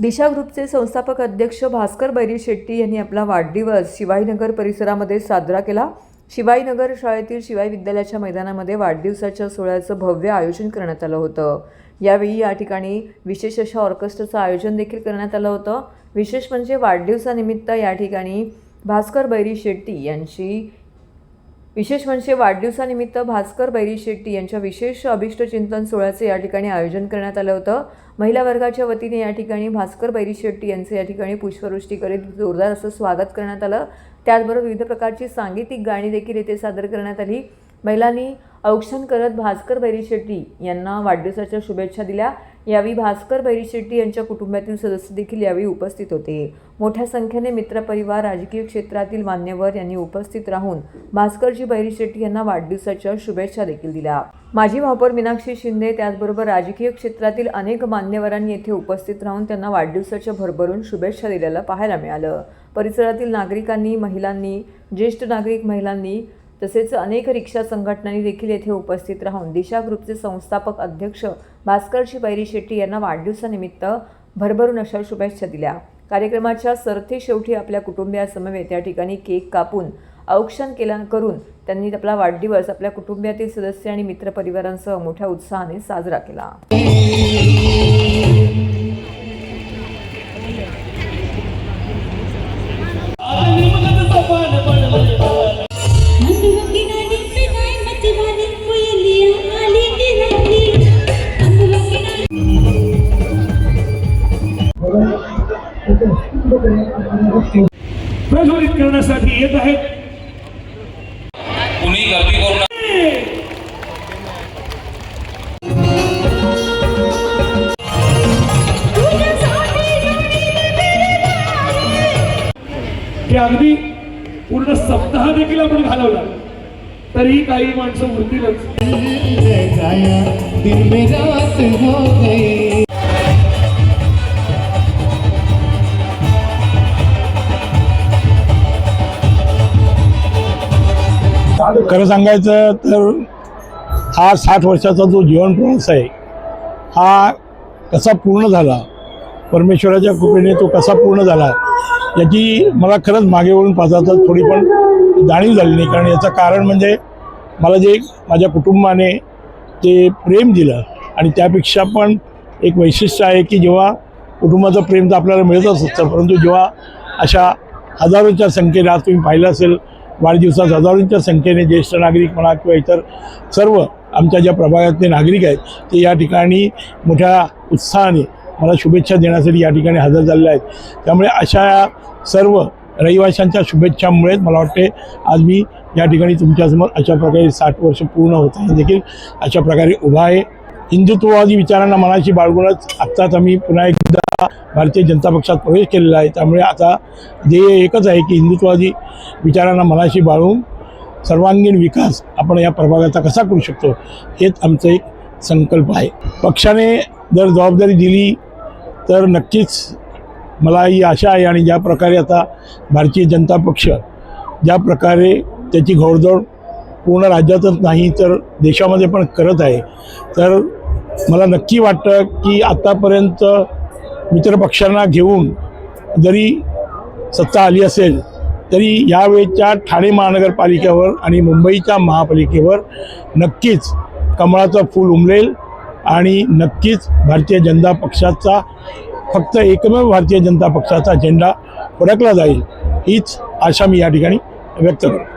दिशा ग्रुपचे संस्थापक अध्यक्ष भास्कर बैरी शेट्टी यांनी आपला वाढदिवस शिवाईनगर परिसरामध्ये साजरा केला. शिवाईनगर शाळेतील शिवाई विद्यालयाच्या मैदानामध्ये वाढदिवसाच्या सोहळ्याचं भव्य आयोजन करण्यात आलं होतं. यावेळी या ठिकाणी विशेष अशा ऑर्केस्ट्राचं आयोजन देखील करण्यात आलं होतं. विशेष म्हणजे वाढदिवसानिमित्त या ठिकाणी भास्कर बैरी शेट्टी यांची विशेष म्हणजे वाढदिवसानिमित्त भास्कर बैरी शेट्टी यांच्या विशेष अभिष्टचिंतन सोहळ्याचे या ठिकाणी आयोजन करण्यात आलं होतं. महिला वर्गाच्या वतीने या ठिकाणी भास्कर बैरी शेट्टी यांचे या ठिकाणी पुष्पवृष्टी करीत जोरदार असं स्वागत करण्यात आलं. त्याचबरोबर विविध प्रकारची सांगीतिक गाणी देखील येथे सादर करण्यात आली. महिलांनी औक्षण करत भास्कर बैरी शेट्टी यांना वाढदिवसाच्या शुभेच्छा दिल्या. यावेळी भास्कर बैरी शेट्टी यांच्या कुटुंबातील सदस्य देखील यावेळी उपस्थित होते. मोठ्या संख्येने मित्रपरिवार राजकीय क्षेत्रातील मान्यवर यांनी उपस्थित राहून भास्करजी भैरी शेट्टी यांना वाढदिवसाच्या शुभेच्छा देखील दिल्या. माजी महापौर मीनाक्षी शिंदे त्याचबरोबर राजकीय क्षेत्रातील अनेक मान्यवरांनी येथे उपस्थित राहून त्यांना वाढदिवसाच्या भरभरून शुभेच्छा दिल्याला पाहायला मिळालं. परिसरातील नागरिकांनी महिलांनी ज्येष्ठ नागरिक महिलांनी तसेच अनेक रिक्षा संघटनांनी देखील येथे उपस्थित राहून दिशा ग्रुपचे संस्थापक अध्यक्ष भास्कर बैरी शेट्टी यांना वाढदिवसानिमित्त भरभरून अशा शुभेच्छा दिल्या. कार्यक्रमाच्या सरथे शेवटी आपल्या कुटुंबियासमवेत या ठिकाणी केक कापून औक्षण केला करून त्यांनी आपला वाढदिवस आपल्या कुटुंबियातील सदस्य आणि मित्रपरिवारांसह मोठ्या उत्साहाने साजरा केला. प्रज्वलित करण्यासाठी येत आहेत. कुणी गर्दी करू नका. की अगदी पूर्ण सप्ताह देखील आपण घालवला. तरीही काही माणसं उरतीलच. खरं सांगायचं तर हा साठ वर्षाचा जो जीवन प्रवास आहे हा कसा पूर्ण झाला परमेश्वराच्या कृपेने तो कसा पूर्ण झाला याची मला खरंच मागे वळून पाहता थोडी पण जाणीव झाली नाही. कारण याचं कारण म्हणजे मला जे माझ्या कुटुंबाने ते प्रेम दिलं आणि त्यापेक्षा पण एक वैशिष्ट्य आहे की जेव्हा कुटुंबाचं प्रेम तर आपल्याला मिळतच असतं परंतु जेव्हा अशा हजारोच्या संख्येने आज तुम्ही पाहिलं असेल वाढदिवसात हजारोंच्या संख्येने ज्येष्ठ नागरिक म्हणा किंवा इतर सर्व आमच्या ज्या प्रभागातले नागरिक आहेत ते या ठिकाणी मोठ्या उत्साहाने मला शुभेच्छा देण्यासाठी या ठिकाणी हजर झालेले आहेत. त्यामुळे अशा सर्व रहिवाशांच्या शुभेच्छामुळेच मला वाटते आज मी या ठिकाणी तुमच्यासमोर अशा प्रकारे साठ वर्ष पूर्ण होताना देखील अशा प्रकारे उभा आहे. हिंदुत्ववादी विचारांना मनाशी बाळगूनच आत्ताच आम्ही पुन्हा एकदा भारतीय जनता पक्षात प्रवेश केलेला आहे. त्यामुळे आता ध्येय एकच आहे की हिंदुत्ववादी विचारांना मनाशी बाळगून सर्वांगीण विकास आपण या प्रभागाचा कसा करू शकतो हेच आमचं एक संकल्प आहे. पक्षाने जर जबाबदारी दिली तर नक्कीच मला ही आशा आहे आणि ज्या प्रकारे आता भारतीय जनता पक्ष ज्या प्रकारे त्याची घोडदौड पूर्ण राज्यातच नाही तर देशामध्ये पण करत आहे तर मला नक्की वाटतं की आत्तापर्यंत मित्रपक्षांना घेऊन जरी सत्ता आली असेल तरी यावेळच्या ठाणे महानगरपालिकेवर आणि मुंबईच्या महापालिकेवर नक्कीच कमळाचं फूल उमलेल आणि नक्कीच भारतीय जनता पक्षाचा फक्त एकमेव भारतीय जनता पक्षाचा झेंडा फडकला जाईल. हीच आशा मी या ठिकाणी व्यक्त करतो.